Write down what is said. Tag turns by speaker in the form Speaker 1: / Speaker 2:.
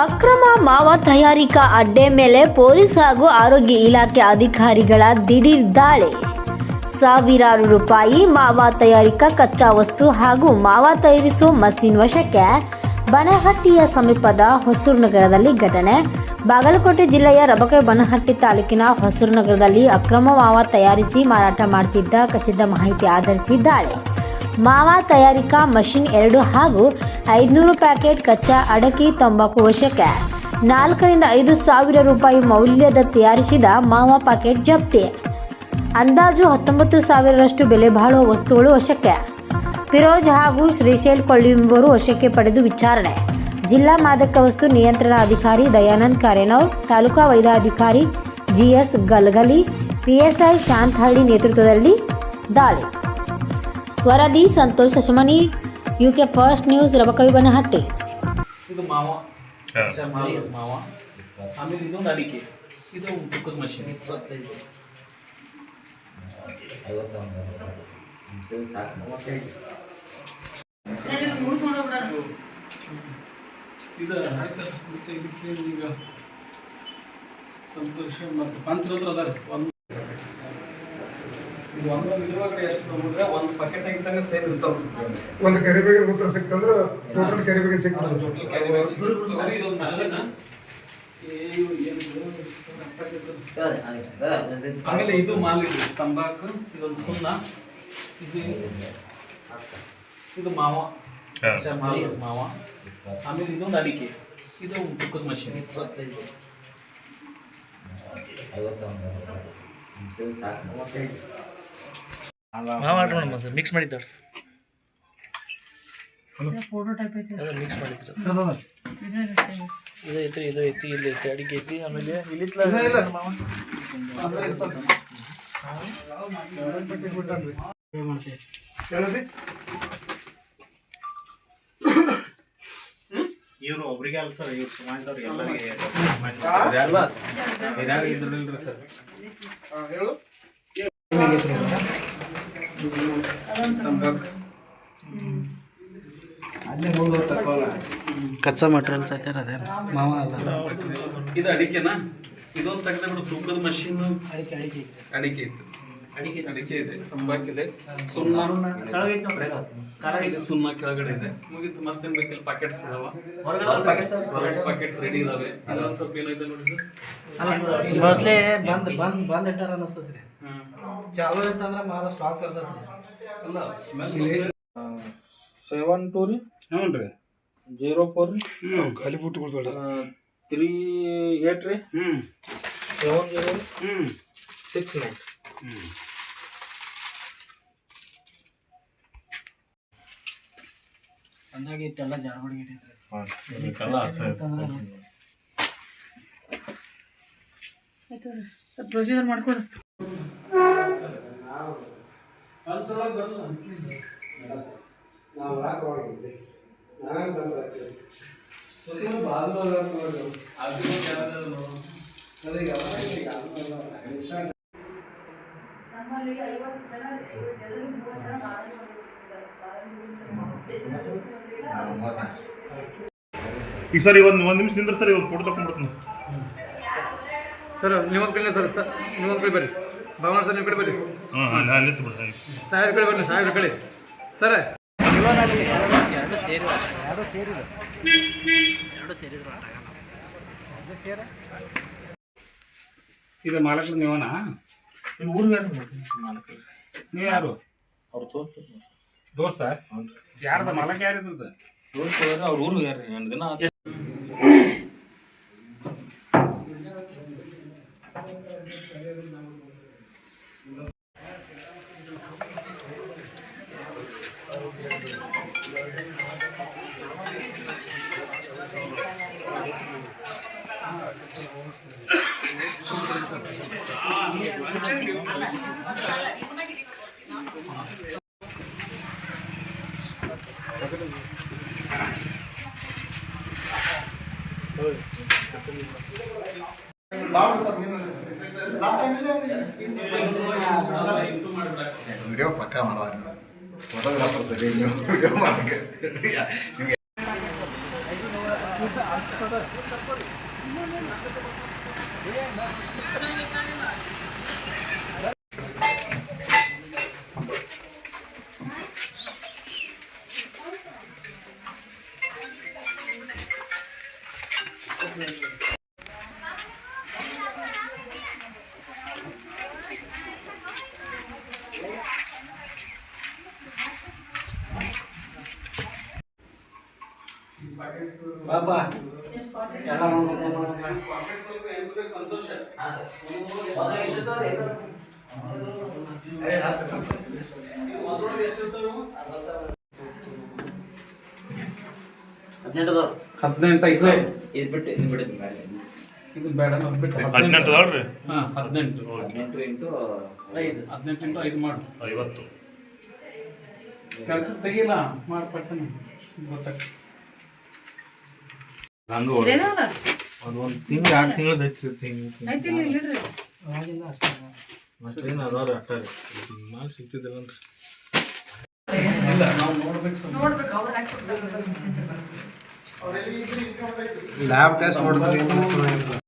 Speaker 1: ಅಕ್ರಮ ಮಾವ ತಯಾರಿಕಾ ಅಡ್ಡೆ ಮೇಲೆ ಪೊಲೀಸ್ ಹಾಗೂ ಆರೋಗ್ಯ ಇಲಾಖೆ ಅಧಿಕಾರಿಗಳ ದಿಢೀರ್ ದಾಳಿ. ಸಾವಿರಾರು ರೂಪಾಯಿ ಮಾವ ತಯಾರಿಕಾ ಕಚ್ಚಾ ವಸ್ತು ಹಾಗೂ ಮಾವ ತಯಾರಿಸುವ ಮಸೀನ್ ವಶಕ್ಕೆ ಬನಹಟ್ಟಿಯ ಸಮೀಪದ ಹೊಸೂರು ನಗರದಲ್ಲಿ ಘಟನೆ. ಬಾಗಲಕೋಟೆ ಜಿಲ್ಲೆಯ ರಬಕೆ ಬನಹಟ್ಟಿ ತಾಲೂಕಿನ ಹೊಸೂರು ನಗರದಲ್ಲಿ ಅಕ್ರಮ ಮಾವ ತಯಾರಿಸಿ ಮಾರಾಟ ಮಾಡ್ತಿದ್ದ ಖಚಿತ ಮಾಹಿತಿ ಆಧರಿಸಿದ್ದಾಳೆ ದಾಳಿ. ಮಾವ ತಯಾರಿಕಾ ಮಷಿನ್ ಎರಡು ಹಾಗೂ ಐದುನೂರು ಪ್ಯಾಕೆಟ್ ಕಚ್ಚಾ ಅಡಕೆ ತಂಬಾಕು ವಶಕ್ಕೆ ನಾಲ್ಕರಿಂದ ಐದು ಸಾವಿರ ರೂಪಾಯಿ ಮೌಲ್ಯದ ತಯಾರಿಸಿದ ಮಾವಾ ಪ್ಯಾಕೆಟ್ ಜಪ್ತಿ. ಅಂದಾಜು ಹತ್ತೊಂಬತ್ತು ಸಾವಿರರಷ್ಟು ಬೆಲೆ ಬಾಳುವ ವಸ್ತುಗಳು ವಶಕ್ಕೆ ಫಿರೋಜ್ ಹಾಗೂ ಶ್ರೀಶೈಲ್ ಕೊಳ್ಳಿ ಎಂಬುವರು ವಶಕ್ಕೆ ಪಡೆದು ವಿಚಾರಣೆ. ಜಿಲ್ಲಾ ಮಾದಕ ವಸ್ತು ನಿಯಂತ್ರಣ ಅಧಿಕಾರಿ ದಯಾನಂದ್ ಕಾರೇನೌರ್, ತಾಲೂಕಾ ವೈದ್ಯಾಧಿಕಾರಿ ಜಿಎಸ್ ಗಲ್ಗಲಿ, ಪಿಎಸ್ಐ ಶಾಂತಹಳ್ಳಿ ನೇತೃತ್ವದಲ್ಲಿ ದಾಳಿ. ವರದಿ Santhosh Hasamani UK first news Rabakavi Banahatti
Speaker 2: ಇದು ಮಾವ.
Speaker 3: ಹಾ.
Speaker 2: ಚ- ಮಾವ ಮಾವ. ಆಮೇಲೆ ಇದೊಂದು ಅಡಿಕೆ ಇದು ಬುಕ್ಕದ ಮಷೀನ್. ಇದು ಆಯ್ತು ಮತ್ತೆ ಇದಕ್ಕೆ ಈಗ ಸಂತೋಷ ಮತ್ತು ಪಂಚರತ್ರ ಅದ ರೀ ಒಂದು ಇದು ಒಂದೊಂದು ಇರುವಾಗ ಎಷ್ಟು ತೊಗೊಂಡ್ರೆ ಒಂದು ಪ್ಯಾಕೆಟ್ ಆಗಿದ್ದಂಗೆ ಸೇಮ್ ಇರ್ತಾವೆ
Speaker 4: ಒಂದು ಕರಿಬೇಗ ಉತ್ತರ ಸಿಕ್ತಂದ್ರೆ ಟೋಟಲ್ ಕರಿಬೇಗ ಸಿಗ್ತದೆ
Speaker 2: ಟೋಟಲ್ ಕ್ಯಾರಿ ಬ್ಯಾಗ್ ಸಿಗುತ್ತೆ ಇದೊಂದು ಮಷೀನ್ ಆಮೇಲೆ ಇದು ಮಾಲಿಗೆ ತಂಬಾಕು ಇದೊಂದು ಸುಣ್ಣ ಇದು ಇದು. ಮಾವ. ಮಾವ. ಆಮೇಲೆ ಇದೊಂದು ಅಡಿಕೆ. ಇದು ಬುಕ್ಕದ ಮಷೀನ್.
Speaker 5: ಮಿಕ್ಸ್ ಮಾಡಿದ್ದವ್ರು. ಅದು ಮಿಕ್ಸ್ ಮಾಡಿದ್ರು. ಇದು ಐತಿ ಇದು ಐತಿ ಇಲ್ಲಿ ಐತಿ ಅಡಿಗೆ ಐತಿ ಆಮೇಲೆ ಇಲ್ಲಿ
Speaker 3: ಇವರು ಒಬ್ರಿಗೆ ಅಲ್ಲ ಸರ್ ಇವ್ರು ಸಮಾಜದವ್ರಿಗೆ ಎಲ್ಲರಿಗೆ
Speaker 2: ಸರ್? ತಂಬಾಕು
Speaker 5: ಕಚ್ಚಾ ಮಟೀರಿಯಲ್ಸ್ ಐತೆ ಅದೇ ಮಾವ ಅಲ್ಲ.
Speaker 2: ಇದು ಅಡಿಕೆನಾ? ಇದೊಂದು ತೆಗೆದ ಬಿಡು ತೂಕದ ಮಷೀನ್
Speaker 5: ಅಡಿಕೆ ಅಡಿಕೆ.
Speaker 2: ಅಡಿಕೆ ಐತೆ ಅಡಿಕೆ ಇದೆ. ತಂಬಾಕಿದೆ ಸುಣ್ಣ. ಇದೆ ಸುಣ್ಣ. ಕೆಳಗಡೆ ಇದೆ. ಮುಗೀತು ಮತ್ತೇನ್ ಬೇಕಿಲ್ಲ ಪ್ಯಾಕೆಟ್ಸ್ ಇದಾವ? ಪ್ಯಾಕೆಟ್ಸ್ ರೆಡಿ ಇದಾವೆ. ಅದೊಂದು ಸ್ವಲ್ಪ ಏನೈತೆ ನೋಡಿ
Speaker 5: ಮೋಸ್ಟ್ಲಿ ಬಂದ್ ಬಂದ್ ಬಂದ್ ಇಟ್ಟಾರ ಅನಸ್ತದ್ರಿ. ಚಾಲು ಇತ್ತಂದ್ರೆ ಮಾಲ ಸ್ಟಾಕ್ ಇರ್ತೈತಿ
Speaker 2: ಅಲ್ಲ ಸ್ಮೆಲ್
Speaker 6: ಸೆವೆನ್ ಟೂ ರೀ.
Speaker 2: ಹ್ಞೂ ರೀ.
Speaker 6: ಜೀರೋ ಫೋರ್ ರೀ.
Speaker 4: ಖಾಲಿ ಬುಟ್ಟುಗಳು ಬೇಡ.
Speaker 6: ತ್ರೀ ಏಟ್ ರೀ.
Speaker 2: ಹ್ಞೂ.
Speaker 6: ಸೆವೆನ್ ಜೀರೋ
Speaker 2: ಹ್ಞೂ.
Speaker 6: ಸಿಕ್ಸ್ ನೈನ್
Speaker 5: ಅಂದಾಗ ಇಟ್ಟೆಲ್ಲ ಜಾರ್ಬಡಿಗೆ ಸ್ವಲ್ಪ ಪ್ರೊಸೀಜರ್ ಮಾಡ್ಕೊಡ್ರಿ
Speaker 3: ಈಗ ಸರ್ ಒಂದು ಒಂದು ನಿಮಿಷ ನಿಂದ್ರೆ ಸರ್ ಇವತ್ತು ಫೋಟೋ ತಗೊಂಡ್ಬಿಡ್ತೀನಿ
Speaker 6: ಸರ್ ನಿಮ್ಮ ಕಡೆ ಸರ್ ಸರ್ ನೀವೊಂದು ಕಡೆ ಬರ್ರಿ. ಭಗವಾನ್ ಸರ್ ನಿಮ್ಮ ಕಡೆ ಬರ್ರಿ.
Speaker 3: ಹಾಂ ಹಾಂ ಅಲ್ಲಿ ನಿಂತು ಬಿಡ್ತೀನಿ
Speaker 6: ಸಾವಿರ ಕಡೆ ಬರ್ರಿ ಸಾವಿರ ಕಡೆ. ಸರ್
Speaker 5: ಎರಡು ಸೇರಿ ಎರಡು ಸೇರಿದ್ರು ಎರಡು ಸೇರಿದ್ರು
Speaker 6: ಇದು ಮಾಲಕರು ನೀವನಾ? ಊರು ನೀವು ಯಾರು
Speaker 2: ಅವ್ರು ತೋರ್ಸ್ತಾರೆ.
Speaker 6: ದೋಸ್ತ? ಯಾರ್ದ? ಮಾಲಕ ಯಾರಿದ್ದದ
Speaker 2: ದೋಸ್ತ ಅವ್ರ ಊರು ಯಾರು ಎರಡು ದಿನ വീഡിയോ
Speaker 7: പക്കാ മാറായിരുന്നു photographer video mark Thank you.
Speaker 2: ಬಾಬಾ. ಎಲ್ಲ ಸಂತೋಷ ಹದಿನೆಂಟು ಐದು
Speaker 8: ಇದು ಬಿಟ್ಟು ಇದು.
Speaker 2: ಇದು ಬೇಡ ನಾವು ಬಿಟ್ಟು
Speaker 3: ಹದಿನೆಂಟು. ಅದಾವ್ರಿ
Speaker 2: ಹಾ ಹದಿನೆಂಟು.
Speaker 8: ಹದಿನೆಂಟು ಇಂಟು
Speaker 2: ಹದಿನೆಂಟು ಇಂಟು ಐದು ಮಾಡು.
Speaker 3: ಐವತ್ತು.
Speaker 2: ಕೆಲಸ ತೆಗಿಲ್ಲ ಮಾಡ್ಪಟ್ಟನೆ ಗೊತ್ತಾಗ್ತದೆ.
Speaker 3: ಅದು ಒಂದು ತಿಂಗಳು ಎರಡು ತಿಂಗಳು ಐತ್ರಿ ಮತ್ತೇನು ಅದಾವ್ರಿ ಅಟ್ಟ ಮಾಲ್ ಸಿಗ್ತಿದ್ದಿಲ್ಲನ್ರಿ
Speaker 2: ಇಲ್ಲ ನಾವು ನೋಡ್ಬೇಕು ಸ್ವಲ್ಪ.
Speaker 5: ಲ್ಯಾಬ್ ಟೆಸ್ಟ್
Speaker 8: ಇನ್ನೊಬ್ರು
Speaker 2: ಡಾಕ್ಯುಮೆಂಟ್